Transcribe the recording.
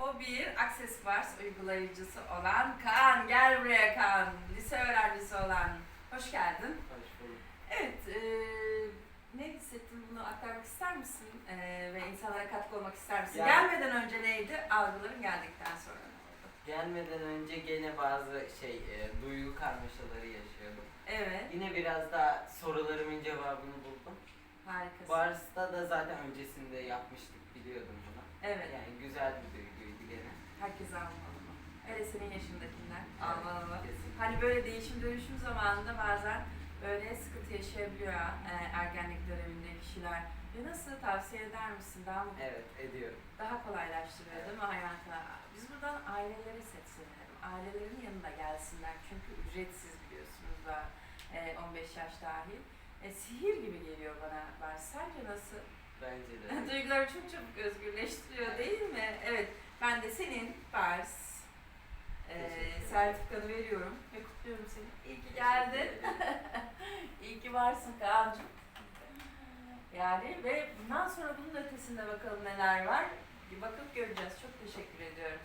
O bir Accessbars uygulayıcısı olan Kaan. Gel buraya Kaan. Lise öğrencisi olan. Hoş geldin. Hoş bulduk. Evet, e, ne hissettin bunu aktarmak ister misin? E, ve insanlara katkı olmak ister misin? Ya- Gelmeden önce neydi? Algıların geldikten sonra? Gelmeden önce gene bazı şey e, duygu karmaşaları yaşıyordum. Evet, Yine biraz daha sorularımın cevabını buldum. harikasın. Bars'ta da zaten öncesinde yapmıştık biliyordum bunu. Evet, Yani güzel bir duyguydu gene. Herkes almalı mı? Hele senin yaşındakiler Evet, almalı mı? Hani böyle değişim dönüşüm zamanında bazen böyle sıkıntı yaşayabiliyor e, ergenlik döneminde kişiler. Ve nasıl tavsiye eder misin? Daha mı Evet ediyorum. daha kolaylaştırıyor değil mi hayatına? Biz buradan ailelere seslenelim. Ailelerin yanında gelsinler. Çünkü ücretsiz biliyorsunuz da e, 15 yaş dahil. E, sihir gibi geliyor bana. Ben sence nasıl? Bence de. Duyguları çok çabuk özgürleştiriyor değil mi? Evet. Ben de senin Bars e, sertifikanı veriyorum ve kutluyorum seni. İyi ki geldin. İyi ki varsın Kaan'cığım. Yani ve bundan sonra bunun ötesinde bakalım neler var. Bir bakıp göreceğiz. Çok teşekkür ediyorum.